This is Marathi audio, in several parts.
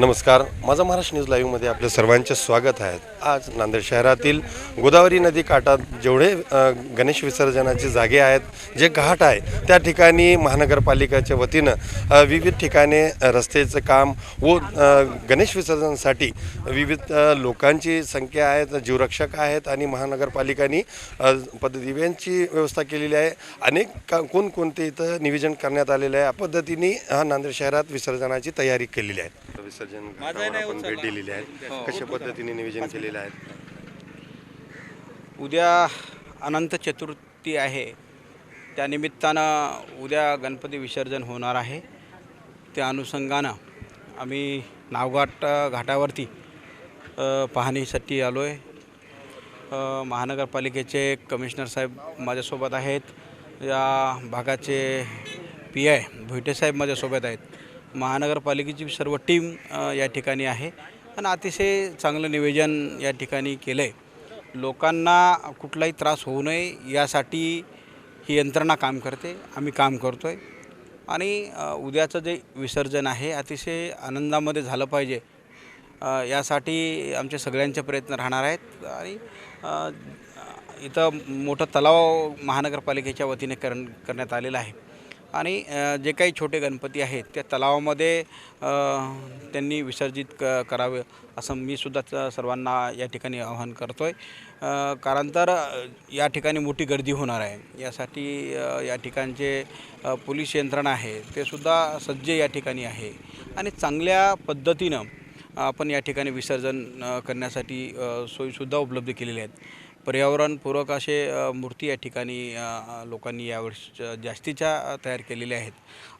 नमस्कार माझा महाराष्ट्र न्यूज लाईव्हमध्ये आपल्या सर्वांचे स्वागत आहे. आज नांदेड शहरातील गोदावरी नदी काठात जेवढे गणेश विसर्जनाचे जागे आहेत जे घाट आहे त्या ठिकाणी महानगरपालिकेच्या वतीनं विविध ठिकाणी रस्त्याचं काम व गणेश विसर्जनासाठी विविध लोकांची संख्या आहेत जीवरक्षक आहेत आणि महानगरपालिकांनी पद्धतीव्यांची व्यवस्था केलेली आहे. अनेक का कोणकोणते इथं नियोजन करण्यात आलेलं आहे या पद्धतीने हा नांदेड शहरात विसर्जनाची तयारी केलेली आहे. आपण भेट दिलेली आहे. कशा पद्धतीने नियोजन केलेलं आहे? उद्या अनंत चतुर्थी आहे. त्यानिमित्तानं उद्या गणपती विसर्जन होणार आहे. त्या अनुषंगानं आम्ही नावघाट घाटावरती पाहणीसाठी आलो आहे महानगरपालिकेचे कमिशनर साहेब माझ्यासोबत आहेत. या भागाचे पी आय भुईटेसाहेब माझ्यासोबत आहेत. महानगरपालिकेची सर्व टीम या ठिकाणी आहे. आणि अतिशय चांगलं नियोजन या ठिकाणी केलं आहे लोकांना कुठलाही त्रास होऊ नये यासाठी ही यंत्रणा काम करते. आम्ही काम करतो आहे आणि उद्याचं जे विसर्जन आहे अतिशय आनंदामध्ये झालं पाहिजे. यासाठी आमचे सगळ्यांचे प्रयत्न राहणार आहेत. आणि इथं मोठं तलाव महानगरपालिकेच्या वतीने कर करण्यात आलेला आहे. आणि जे काही छोटे गणपती आहेत त्या तलावामध्ये त्यांनी विसर्जित क करावे असं मी सुद्धा सर्वांना या ठिकाणी आवाहन करतो आहे कारण तर या ठिकाणी मोठी गर्दी होणार आहे. यासाठी या ठिकाणचे पोलीस यंत्रणा आहे ते सुद्धा सज्ज या ठिकाणी आहे. आणि चांगल्या पद्धतीनं आपण या ठिकाणी विसर्जन करण्यासाठी सोयीसुद्धा उपलब्ध केलेल्या आहेत. पर्यावरणपूरक असे मूर्ती या ठिकाणी लोकांनी यावर्षी जास्तीच्या तयार केलेल्या आहेत.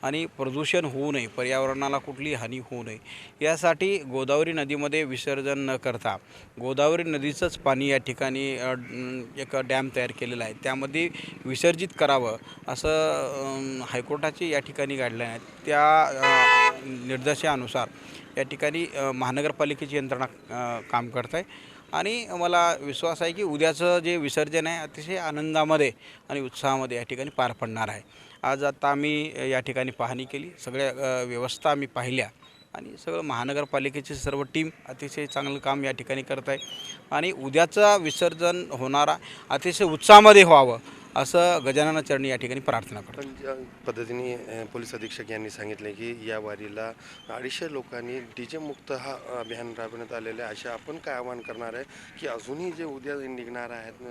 आणि प्रदूषण होऊ नये पर्यावरणाला कुठली हानी होऊ नये. यासाठी गोदावरी नदीमध्ये विसर्जन न करता गोदावरी नदीचंच पाणी या ठिकाणी एक डॅम तयार केलेला आहे. त्यामध्ये विसर्जित करावं असं हायकोर्टाची या ठिकाणी गाडल्या आहेत त्या निर्देशानुसार या ठिकाणी महानगरपालिकेची यंत्रणा काम करत आहे आणि मला विश्वास आहे की उद्याचं जे विसर्जन आहे अतिशय आनंदामध्ये आणि उत्साहामध्ये या ठिकाणी पार पडणार आहे. आज आता आम्ही या ठिकाणी पाहणी केली. सगळ्या व्यवस्था आम्ही पाहिल्या आणि सगळं महानगरपालिकेची सर्व टीम अतिशय चांगलं काम या ठिकाणी करत आहे. आणि उद्याचा विसर्जन होणारा अतिशय उत्साहामध्ये व्हावं. असं गजानन चरणी या ठिकाणी प्रार्थना करतो. पण ज्या पद्धतीने पोलीस अधीक्षक यांनी सांगितले की या वारीला अडीचशे लोकांनी डीजे मुक्त हा अभियान राबवण्यात आलेलं आहे. असे आपण काय आवाहन करणार आहे की अजूनही जे उद्या निघणार आहेत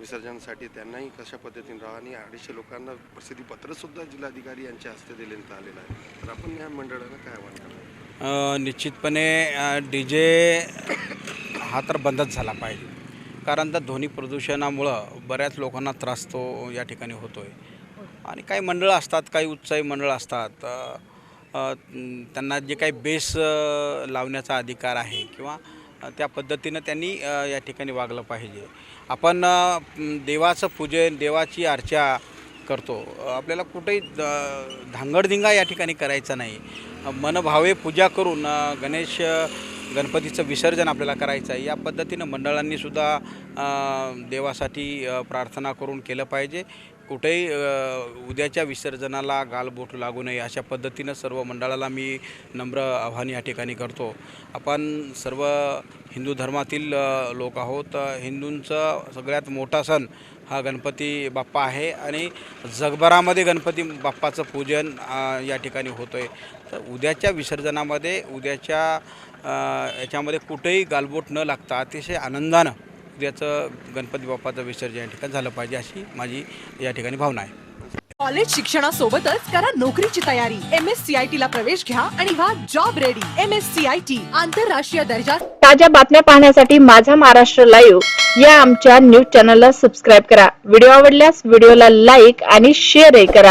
विसर्जनासाठी त्यांनाही कशा पद्धतीने राहा आणि अडीचशे लोकांना प्रसिद्धीपत्रसुद्धा जिल्हाधिकारी यांच्या हस्ते देण्यात आलेलं आहे. तर आपण या मंडळानं काय आवाहन करणार? निश्चितपणे डी जे हा तर बंदच झाला पाहिजे. कारण तर ध्वनी प्रदूषणामुळं बऱ्याच लोकांना त्रास तो या ठिकाणी होतो आहे आणि काही मंडळं असतात काही उत्साही मंडळं असतात. त्यांना जे काही बेस लावण्याचा अधिकार आहे किंवा त्या पद्धतीनं त्यांनी या ठिकाणी वागलं पाहिजे. आपण देवाचं पूजन देवाची अर्चा करतो. आपल्याला कुठेही धांगडधिंगा या ठिकाणी करायचा नाही. मनभावे पूजा करून गणेश गणपतीचं विसर्जन आपल्याला करायचं आहे. या पद्धतीनं मंडळांनीसुद्धा देवासाठी प्रार्थना करून केलं पाहिजे. कुठेही उद्याच्या विसर्जनाला गालबोट लागू नये अशा पद्धतीनं सर्व मंडळाला मी नम्र आव्हान या ठिकाणी करतो. आपण सर्व हिंदू धर्मातील लोक आहोत. हिंदूंचा सगळ्यात मोठा सण हा गणपती बाप्पा आहे आणि जगभरामध्ये गणपती बाप्पाचं पूजन या ठिकाणी होतं आहे तर उद्याच्या विसर्जनामध्ये उद्याच्या याच्यामध्ये कुठेही गालबोट न लागता अतिशय आनंदानं उद्याचं गणपती बाप्पाचं विसर्जन या ठिकाणी झालं पाहिजे अशी माझी या ठिकाणी भावना आहे. कॉलेज शिक्षणासोबतच करा नोकरीची तयारी. M S C I T ला प्रवेश घ्या आणि व्हा job ready M S C I T आंतरराष्ट्रीय दर्जा ताज्या बातम्या पाहण्यासाठी माझा महाराष्ट्र लाईव्ह या आमच्या न्यूज चॅनलला सबस्क्राईब करा. व्हिडिओ आवडल्यास व्हिडिओला लाईक आणि शेअरही करा.